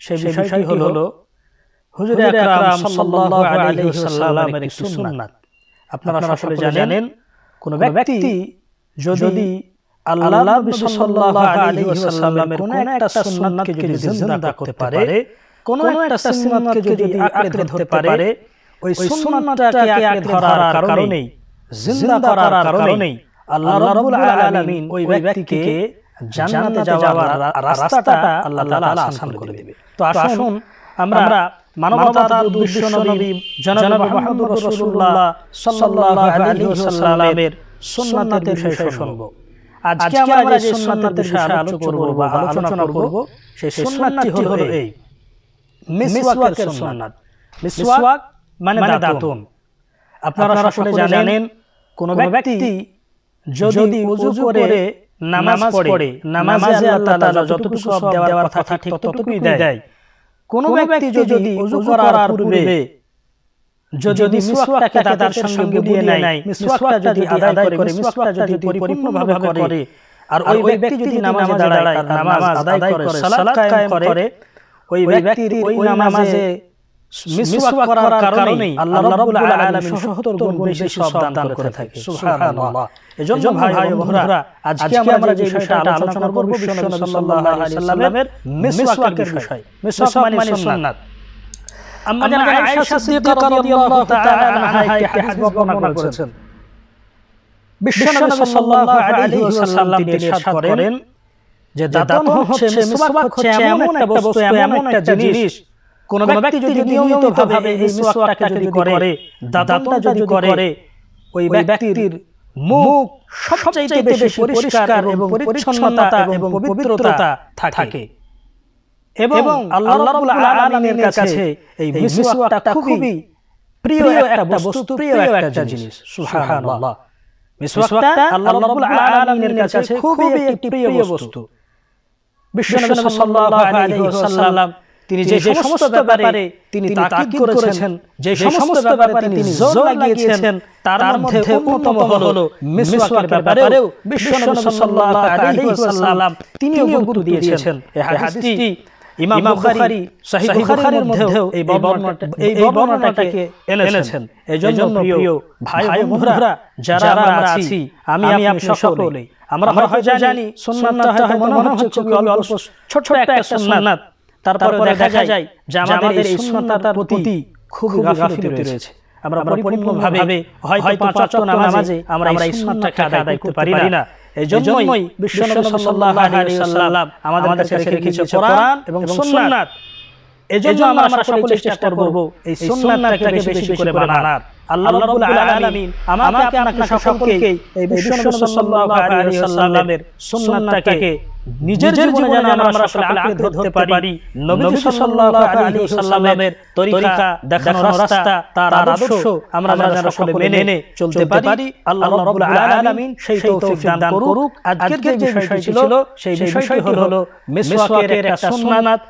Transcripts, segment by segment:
সেই বিষয়টি হলো হুজুর আকরাম সাল্লাল্লাহু আলাইহি ওয়াসাল্লামের একটি সুন্নাত। আপনারা সকলে জানেন কোন ব্যক্তি যদি আল্লাহর নবী সাল্লাল্লাহু আলাইহি ওয়াসাল্লামের কোন একটা সুন্নাতকে যদি জিন্দা করতে পারে কোন একটা সুন্নাতকে যদি আঁকড়ে ধরতে পারে ওই সুন্নাতটাকে আঁকড়ে ধরার কারণেই জিন্দা করার কারণেই আল্লাহ রাব্বুল আলামিন ওই ব্যক্তিকে জান্নাতে যাওয়ার রাস্তাটা আল্লাহ তাআলা আসান করে দেবে তো আসুন আমরা উদ্দেশ্য নবী জনাব মুহাম্মদ রাসূলুল্লাহ সাল্লাল্লাহু আলাইহি ওয়াসাল্লামের সুন্নাতের বিষয়ে শুনব। আজকে আমরা যে সুন্নাতের বিষয়ে আলোচনা করব বা আলোচনা করব সেই সুন্নাতটি হলো এই। মিসওয়াকের সুন্নাত। মিসওয়াক মানে দাঁতন। আপনারা সকলে জানেন কোন ব্যক্তি যদি ওযু করে নামাজ পড়ে নামাজে আল্লাহ তাআলা যতটুকু সওয়াব দেওয়ার কথা ঠিক ততটুকুই দেয়। কোন ব্যক্তি যদি ওযু করার পূর্বে যদি মিসওয়াকটাকে তার সঙ্গে গুলিয়ে নেয় মিসওয়াকটা যদি আদায় করে মিসওয়াকটা যদি পরিপূর্ণভাবে করে আর ওই ব্যক্তি যদি নামাজে দাঁড়ায় নামাজ আদায় করে সালাত কায়েম করে ওই ব্যক্তির ওই নামাজে মিসওয়াক করার কারণেই আল্লাহ রাব্বুল আলামিন 70 গুণ বেশি সওয়াব দান করে থাকে সুবহানাল্লাহ। এজন্য ভাই বন্ধুরা আজকে আমরা যে বিষয়টা আলোচনা করব বিশ্বনবী সাল্লাল্লাহু আলাইহি সাল্লামের মিসওয়াকের বিষয়। মিসওয়াক মানে সুন্নাত। আম্মা আয়েশা সিদ্দিকা রাদিয়াল্লাহু তাআলা আনহা একটি হাদিস বর্ণনা করেছেন। বিশ্বনবী সাল্লাল্লাহু আলাইহি ওয়াসাল্লাম ইরশাদ করেন যে দাঁতন হচ্ছে মিসওয়াক হচ্ছে এমন একটা বস্তু এমন একটা জিনিস কোন ব্যক্তি যদি নিয়মিতভাবে এই মিসওয়াকটাকে যদি করে দাঁতনটা যদি করে ওই ব্যক্তির মুখ সবচেয়ে বেশি পরিষ্কার এবং পরিচ্ছন্নতা এবং পবিত্রতা থাকে। এবং আল্লাহ রাব্বুল আলামিনের কাছে এই মিসওয়াকটা খুবই প্রিয় একটা বস্তু প্রিয় একটা জিনিস। সুবহানাল্লাহ। মিসওয়াকটা আল্লাহ রাব্বুল আলামিনের কাছে খুবই একটি প্রিয় বস্তু। বিশ্বনবী সাল্লাল্লাহু আলাইহি ওয়াসাল্লাম তিনি যে সমস্ত ব্যাপারে তিনি তাকিদ করেছেন যে সমস্ত ব্যাপারে তিনি জোর লাগিয়েছেন তার মধ্যে অন্যতম হলো মিসওয়াকের ব্যাপারেও বিশ্বনবী সাল্লাল্লাহু আলাইহি ওয়াসাল্লাম তিনি গুরুত্ব দিয়েছেন। এই হাদিসটি ইমাম বুখারী সহিহ বুখারীর মধ্যেও এই বর্ণনাটা এই বর্ণনাটাকে এনেছেন। এজন্য প্রিয় ভাই ও বন্ধুরা যারা আমরা আছি আমি আপনি সকলেই। আমরা হয়তো জানি সুন্নাতটা হয়তো মনে হচ্ছে খুবই অল্প ছোট একটা সুন্নাত। তারপরে দেখা যায় যে আমাদের এই সুন্নাতার প্রতি খুব গাফিলতি রয়েছে। আমরা পরিপূর্ণভাবে হয়তো পাঁচ ওয়াক্ত নামাজে আমরা এই সুন্নাতটাকে আদায় করতে পারি না। এই জন্যই বিশ্বনবী সাল্লাল্লাহু আলাইহি ওয়াসাল্লাম আমাদের কাছে রেখেছে কোরআন এবং সুন্নাত। এজন্য আমরা সকলে চেষ্টা করব এই সুন্নাতটাকে বেশি করে মানার আল্লাহ রাব্বুল আলামিন আমাকে আপনাকে সকলকে এই বিশ্বনবী সাল্লাল্লাহু আলাইহি ওয়াসাল্লামের সুন্নাতটাকে নিজের জীবনে যেন আমরা আসলে আঁকড়ে ধরতে পারি। নবী সাল্লাল্লাহু আলাইহি ওয়াসাল্লামের তরিকা দেখানোর রাস্তা তার আদর্শ আমরা যেন সকলে মেনে চলতে পারি। আল্লাহ রাব্বুল আলামিন সেই তৌফিক দান করুক। আজকের যে বিষয়টি ছিল সেই বিষয়টি হলো মিসওয়াকের একটা সুন্নাত।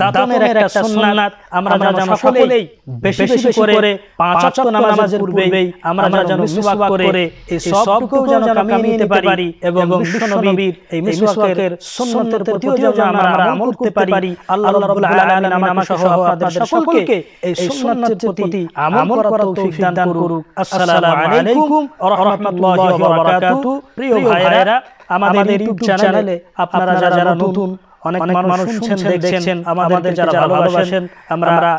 দাঁতনের একটা সুন্নাত আমরা যেন সকলেই বেশি বেশি করে পাঁচ ওয়াক্ত নামাজের পূর্বেই আমরা যেন মিসওয়াক করে এই সবটুকু যেন কামিয়ে নিতে পারি এবং বিশ্বনবীর এই মিসওয়াকের সুন্নতের প্রতিও যেন আমরা আমল করতে পারি আল্লাহ রাব্বুল আলামিন আমাকে সহ আপনাদের সকলকে এই সুন্নতের প্রতি আমল করার তৌফিক দান করুক। আসসালামু আলাইকুম ওয়া রাহমাতুল্লাহি ওয়া বারাকাতুহু। প্রিয় ভাইরা আমাদের ইউটিউব চ্যানেলে আপনারা যারা নতুন অনেক মানুষ শুনছেন দেখছেন আমাদের যারা ভালোবাসেন আমরা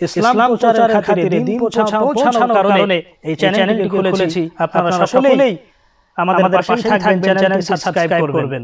ইসলাম প্রচারের খাতিরে দিন পৌঁছানোর কারণে এই চ্যানেলটি খুলেছি। আপনারা সকলেই আমাদের পাশে থাকবেন চ্যানেলটি সাবস্ক্রাইব করবেন।